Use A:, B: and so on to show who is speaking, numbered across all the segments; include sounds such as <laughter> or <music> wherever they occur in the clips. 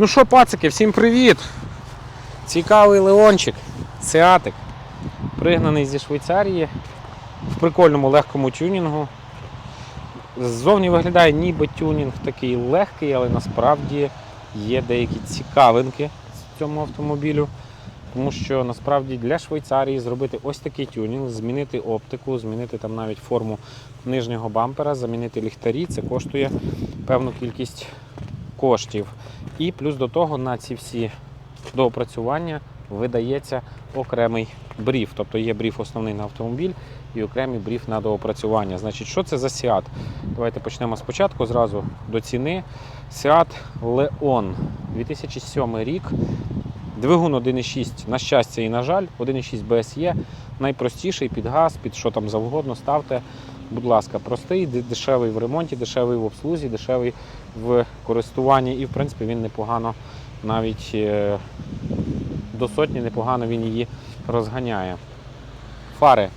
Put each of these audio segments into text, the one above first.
A: Ну що, пацики, всім привіт! Цікавий Леончик, Сеатик, пригнаний зі Швейцарії в прикольному легкому тюнінгу. Ззовні виглядає ніби тюнінг такий легкий, але насправді є деякі цікавинки в цьому автомобілю. Тому що насправді для Швейцарії зробити ось такий тюнінг, змінити оптику, змінити там навіть форму нижнього бампера, замінити ліхтарі, це коштує певну кількість коштів. І плюс до того на ці всі доопрацювання видається окремий бріф. Тобто є бріф основний на автомобіль і окремий бріф на доопрацювання. Значить, що це за Seat? Давайте почнемо спочатку, зразу до ціни. Seat Leon 2007 рік. Двигун 1.6, на щастя і на жаль, 1.6 BSE, найпростіший під газ, під що там завгодно ставте. Будь ласка, простий, дешевий в ремонті, дешевий в обслузі, дешевий в користуванні і, в принципі, він непогано навіть е, до сотні непогано він її розганяє. Фари,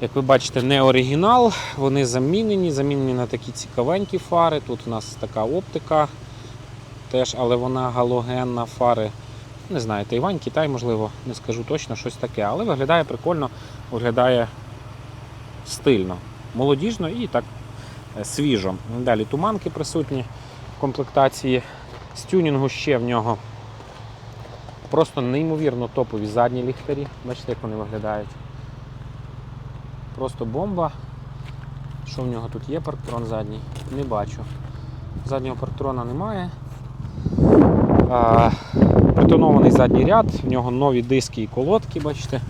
A: як ви бачите, не оригінал, вони замінені, замінені на такі цікавенькі фари. Тут у нас така оптика, теж, але вона галогенна фари. Не знаю, Тайвань, Китай, можливо, не скажу точно щось таке, але виглядає прикольно, виглядає стильно, молодіжно і так е, свіжо. Далі туманки присутні в комплектації. З тюнінгу ще в нього просто неймовірно топові задні ліхтарі. Бачите, як вони виглядають. Просто бомба. Що в нього тут є парктрон задній? Не бачу. Заднього парктрона немає. А, притонований задній ряд, в нього нові диски і колодки, бачите.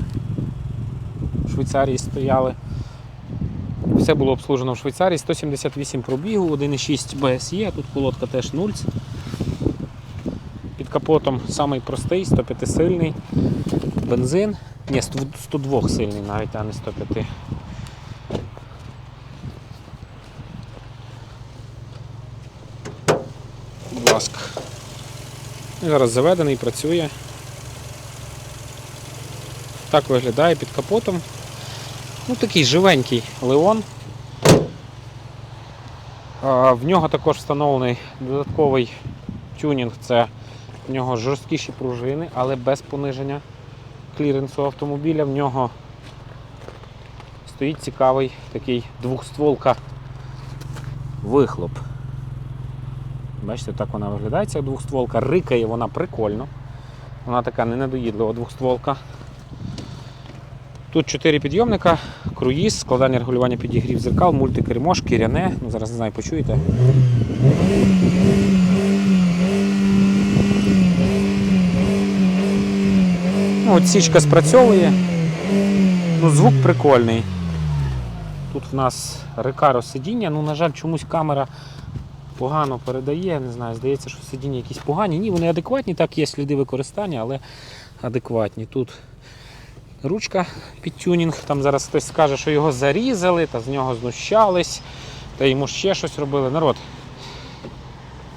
A: В Швейцарії стояли. Все було обслужено в Швейцарії. 178 пробігу, 1,6 BSE, тут колодка теж 0. Під капотом самий простий, 105 сильний. Бензин. Ні, 100 102 сильний навіть, а не 105. Будь ласка. Зараз заведений, працює. Так виглядає під капотом. Ну, такий живенький Леон. В нього також встановлений додатковий тюнінг. Це в нього жорсткіші пружини, але без пониження кліренсу автомобіля. В нього стоїть цікавий такий двохстволка вихлоп. Бачите, так вона виглядає, ця двохстволка. Рикає вона прикольно. Вона така ненадоїдлива двохстволка. Тут 4 підйомника, круїз, складання регулювання підігрів зеркал, мультикермо, шкіряне. Ну, зараз не знаю, почуєте. Ну, от січка спрацьовує. Ну, звук прикольний. Тут в нас рекаро сидіння. Ну, на жаль, чомусь камера погано передає. Не знаю, здається, що сидіння якісь погані. Ні, вони адекватні, так є сліди використання, але адекватні. Тут ручка під тюнінг. Там зараз хтось скаже, що його зарізали, та з нього знущались, та йому ще щось робили. Народ.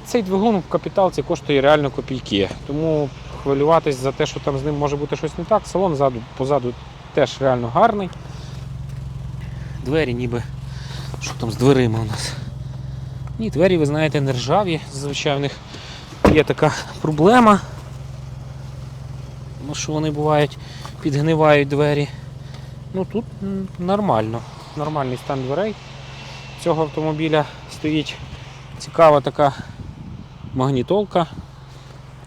A: Цей двигун в капіталці коштує реально копійки. Тому хвилюватись за те, що там з ним може бути щось не так. Салон ззаду, позаду теж реально гарний. Двері ніби. Що там з дверима у нас? Ні, двері, ви знаєте, не ржаві. Них є така проблема. Тому що вони бувають, підгнивають двері. Ну тут нормально. Нормальний стан дверей. Цього автомобіля стоїть цікава така магнітолка.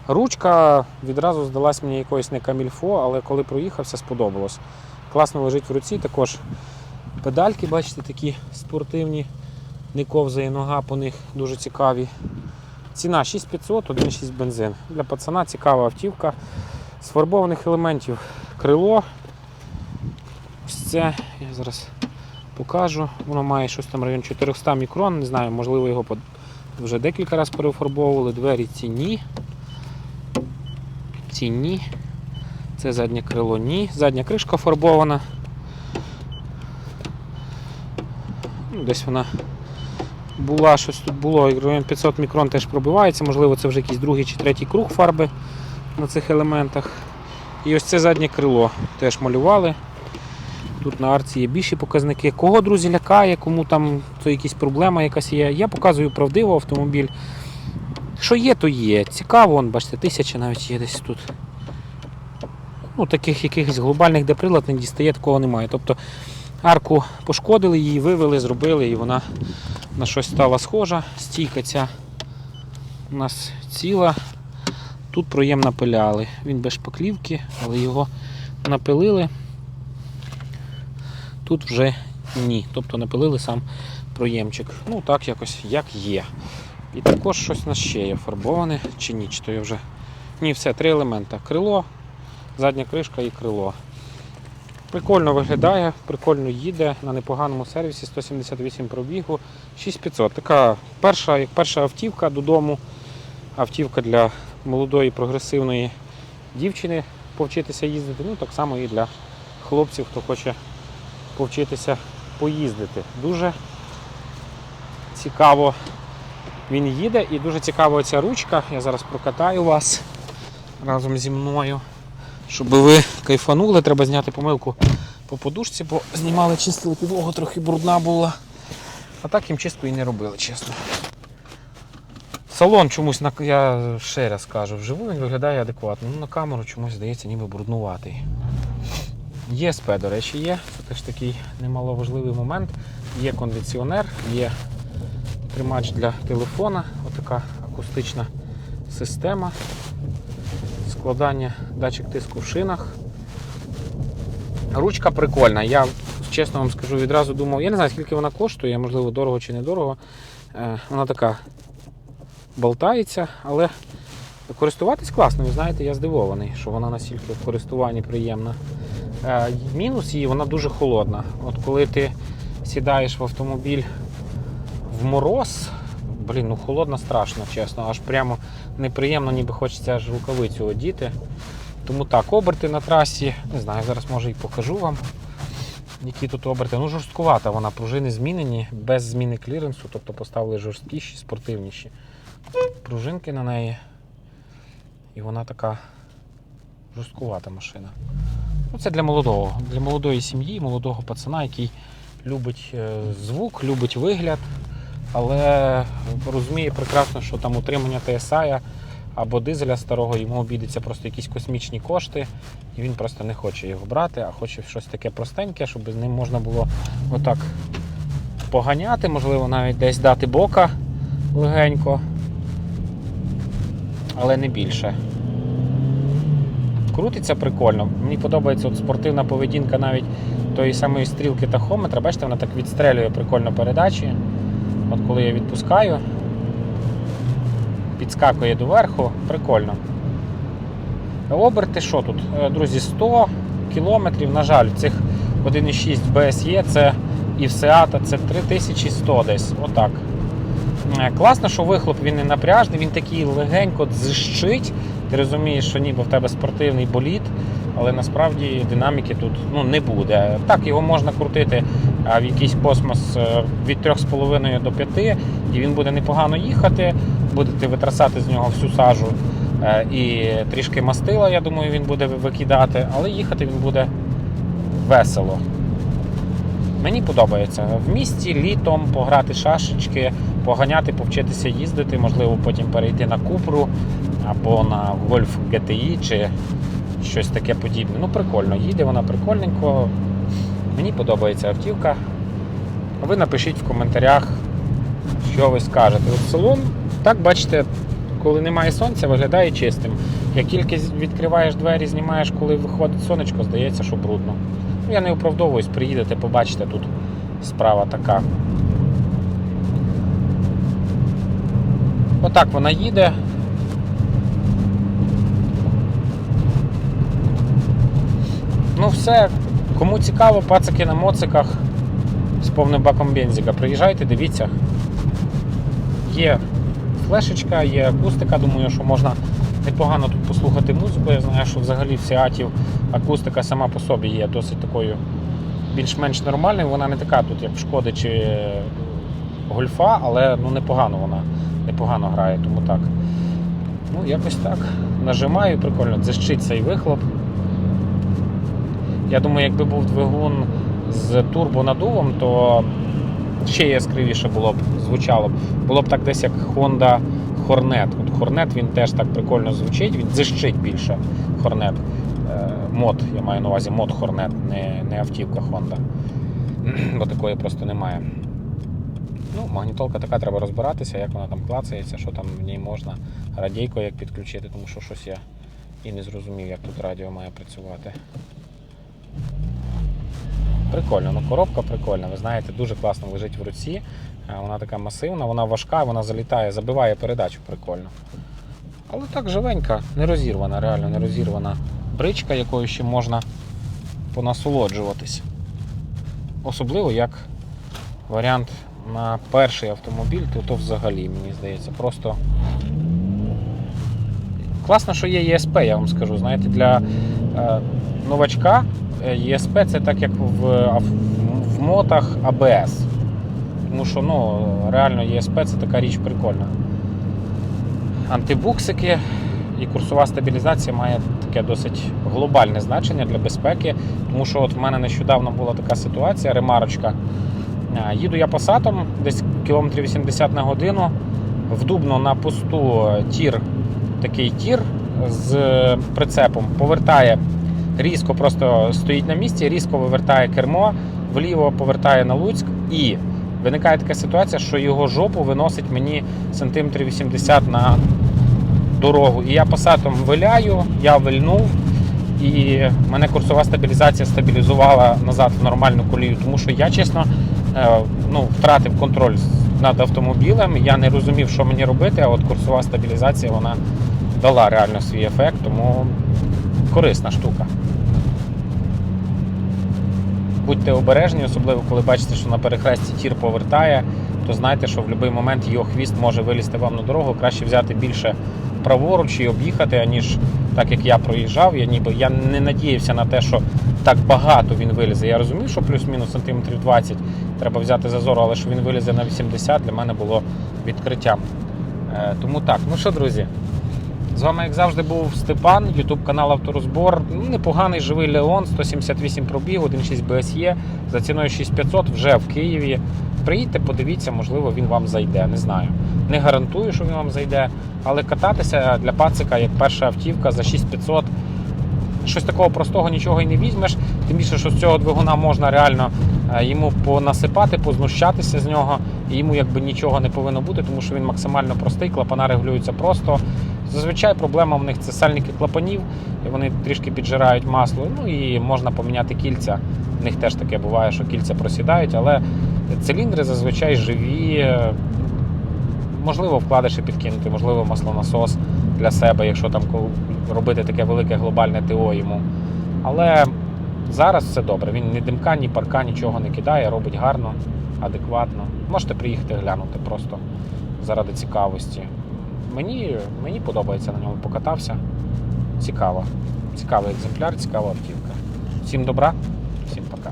A: Ручка відразу здалась мені якоюсь не камільфо, але коли проїхався, сподобалось. Класно лежить в руці, також педальки, бачите, такі спортивні, не ковзає нога по них, дуже цікаві. Ціна 6500, 1,6 бензин. Для пацана цікава автівка. З фарбованих елементів крило. Ось це, я зараз покажу. Воно має щось там район 400 мікрон, не знаю, можливо його вже декілька разів перефарбовували. Двері ціні. Ціні. Це заднє крило ні. Задня кришка фарбована. Ну, Десь вона була, щось тут було, район 500 мікрон теж пробивається, можливо, це вже якийсь другий чи третій круг фарби на цих елементах. І ось це заднє крило теж малювали. Тут на арці є більші показники. Кого, друзі, лякає, кому там то якісь проблема якась є. Я показую правдиво автомобіль. Що є, то є. Цікаво, вон, бачите, тисяча навіть є десь тут. Ну, таких якихось глобальних, де прилад не дістає, такого немає. Тобто арку пошкодили, її вивели, зробили, і вона на щось стала схожа. Стійка ця у нас ціла. Тут проєм напиляли. Він без шпаклівки, але його напилили. Тут вже ні. Тобто напилили сам проємчик. Ну так якось як є. І також щось у нас ще є фарбоване чи ні, чи то я вже. Ні, все, три елемента. Крило, задня кришка і крило. Прикольно виглядає, прикольно їде на непоганому сервісі 178 пробігу, 6500. Така перша, як перша автівка додому. Автівка для молодої прогресивної дівчини повчитися їздити. Ну так само і для хлопців, хто хоче повчитися поїздити. Дуже цікаво він їде і дуже цікава ця ручка. Я зараз прокатаю вас разом зі мною. Щоб ви кайфанули, треба зняти помилку по подушці, бо знімали, чистили підлогу, трохи брудна була. А так їм чистку і не робили, чесно. Салон чомусь, я ще раз кажу, вживу він виглядає адекватно. Ну, на камеру чомусь здається ніби бруднуватий. ЄСП, до речі, є. Це теж такий немаловажливий момент. Є кондиціонер, є тримач для телефона, отака акустична система. Складання датчик тиску в шинах. Ручка прикольна. Я чесно вам скажу, відразу думав, я не знаю, скільки вона коштує, можливо, дорого чи недорого. Е, Вона така болтається, але користуватись класно. Ви знаєте, я здивований, що вона настільки в користуванні приємна. Е, Мінус її, вона дуже холодна. От коли ти сідаєш в автомобіль в мороз, блін, ну холодно страшно, чесно, аж прямо неприємно, ніби хочеться аж рукавицю одіти. Тому так, оберти на трасі, не знаю, зараз може і покажу вам, які тут оберти. Ну, жорсткувата вона, пружини змінені, без зміни кліренсу, тобто поставили жорсткіші, спортивніші пружинки на неї. І вона така жорсткувата машина. Ну, це для молодого, для молодої сім'ї, молодого пацана, який любить е, звук, любить вигляд, але розуміє прекрасно, що там утримання TSI або дизеля старого йому обійдеться просто якісь космічні кошти, і він просто не хоче його брати, а хоче щось таке простеньке, щоб з ним можна було отак поганяти, можливо, навіть десь дати бока легенько, але не більше. Крутиться прикольно. Мені подобається от спортивна поведінка навіть тої самої стрілки тахометра. Бачите, вона так відстрелює прикольно передачі. От коли я відпускаю, підскакує доверху, прикольно. Оберти що тут? Е, Друзі, 100 кілометрів, на жаль, цих 1,6 BSE це і в Seat це 3100 десь. Отак. Е, Класно, що вихлоп він не напряжний, він такий легенько дзищить. Ти розумієш, що ніби в тебе спортивний болід, але насправді динаміки тут ну, не буде. Так, його можна крутити в якийсь космос е, від 3,5 до 5, і він буде непогано їхати, будете витрасати з нього всю сажу е, і трішки мастила, я думаю, він буде викидати, але їхати він буде весело. Мені подобається в місті літом пограти шашечки, поганяти, повчитися їздити, можливо, потім перейти на Купру або на Golf GTI чи щось таке подібне. Ну, прикольно, їде вона прикольненько. Мені подобається автівка. Ви напишіть в коментарях, що ви скажете. От салон, так бачите, коли немає сонця, виглядає чистим. Як тільки відкриваєш двері, знімаєш, коли виходить сонечко, здається, що брудно. Ну, я не оправдовуюсь, приїдете, побачите, тут справа така. Отак вона їде. Ну все, кому цікаво, пацики на моциках з повним баком бензика, приїжджайте, дивіться. Є флешечка, є акустика, думаю, що можна непогано тут послухати музику. Я знаю, що взагалі в Сіатів акустика сама по собі є досить такою більш-менш нормальною. Вона не така тут, як в Шкоди чи Гольфа, але ну, непогано вона непогано грає, тому так. Ну, якось так. Нажимаю, прикольно, дзищить цей вихлоп. Я думаю, якби був двигун з турбонадувом, то ще яскравіше було б звучало б. Було б так десь як Honda Хорнет. От Хорнет він теж так прикольно звучить, він зищить більше Хорнет. Е, Мод, я маю на увазі мод Хорнет, не, не автівка Honda. <clears throat> Бо такої просто немає. Ну, магнітолка така, треба розбиратися, як вона там клацається, що там в ній можна, радійко як підключити, тому що щось я і не зрозумів, як тут радіо має працювати. Прикольно, ну коробка прикольна, ви знаєте, дуже класно лежить в руці. Е, Вона така масивна, вона важка, вона залітає, забиває передачу прикольно. Але так живенька, не розірвана, реально не розірвана бричка, якою ще можна понасолоджуватись. Особливо як варіант на перший автомобіль, то, то взагалі, мені здається, просто класно, що є ЄСП, я вам скажу. Знаєте, для е, новачка е, ЄСП це так як в, в мотах АБС. Тому що ну, реально ЄСП це така річ прикольна. Антибуксики і курсова стабілізація має таке досить глобальне значення для безпеки. Тому що от в мене нещодавно була така ситуація, ремарочка. Е, Їду я пасатом десь кілометрів 80 на годину. В Дубно на пусту е, тір, такий тір з е, прицепом повертає різко, просто стоїть на місці, різко вивертає кермо, вліво повертає на Луцьк і виникає така ситуація, що його жопу виносить мені сантиметрів 80 на дорогу. І я пасатом виляю, я вильнув, і мене курсова стабілізація стабілізувала назад в нормальну колію, тому що я чесно е, ну, втратив контроль над автомобілем. Я не розумів, що мені робити, а от курсова стабілізація вона дала реально свій ефект, тому корисна штука. Будьте обережні, особливо коли бачите, що на перехресті тір повертає, то знайте, що в будь-який момент його хвіст може вилізти вам на дорогу. Краще взяти більше праворуч і об'їхати, аніж так як я проїжджав. Я ніби я не надіявся на те, що так багато він вилізе. Я розумів, що плюс-мінус сантиметрів 20 треба взяти зазору, але що він вилізе на 80 для мене було відкриттям. Е, Тому так, ну що, друзі, з вами, як завжди, був Степан, YouTube канал Авторозбор. Непоганий живий Леон, 178 пробіг, 1.6 BSE, за ціною 6500 вже в Києві. Приїдьте, подивіться, можливо, він вам зайде. Не знаю. Не гарантую, що він вам зайде, але кататися для пацика як перша автівка за 6500. Щось такого простого нічого і не візьмеш. Тим більше, що з цього двигуна можна реально е, йому понасипати, познущатися з нього, і йому якби нічого не повинно бути, тому що він максимально простий, клапана регулюються просто. Зазвичай проблема в них це сальники клапанів, і вони трішки піджирають масло. Ну і можна поміняти кільця. В них теж таке буває, що кільця просідають, але циліндри зазвичай живі. Можливо, вкладиші підкинути, можливо, маслонасос для себе, якщо там робити таке велике глобальне ТО йому. Але зараз все добре. Він ні димка, ні парка, нічого не кидає, робить гарно, адекватно. Можете приїхати глянути просто заради цікавості. Мені, мені подобається на ньому покатався. Цікаво. Цікавий екземпляр, цікава автівка. Всім добра, всім пока.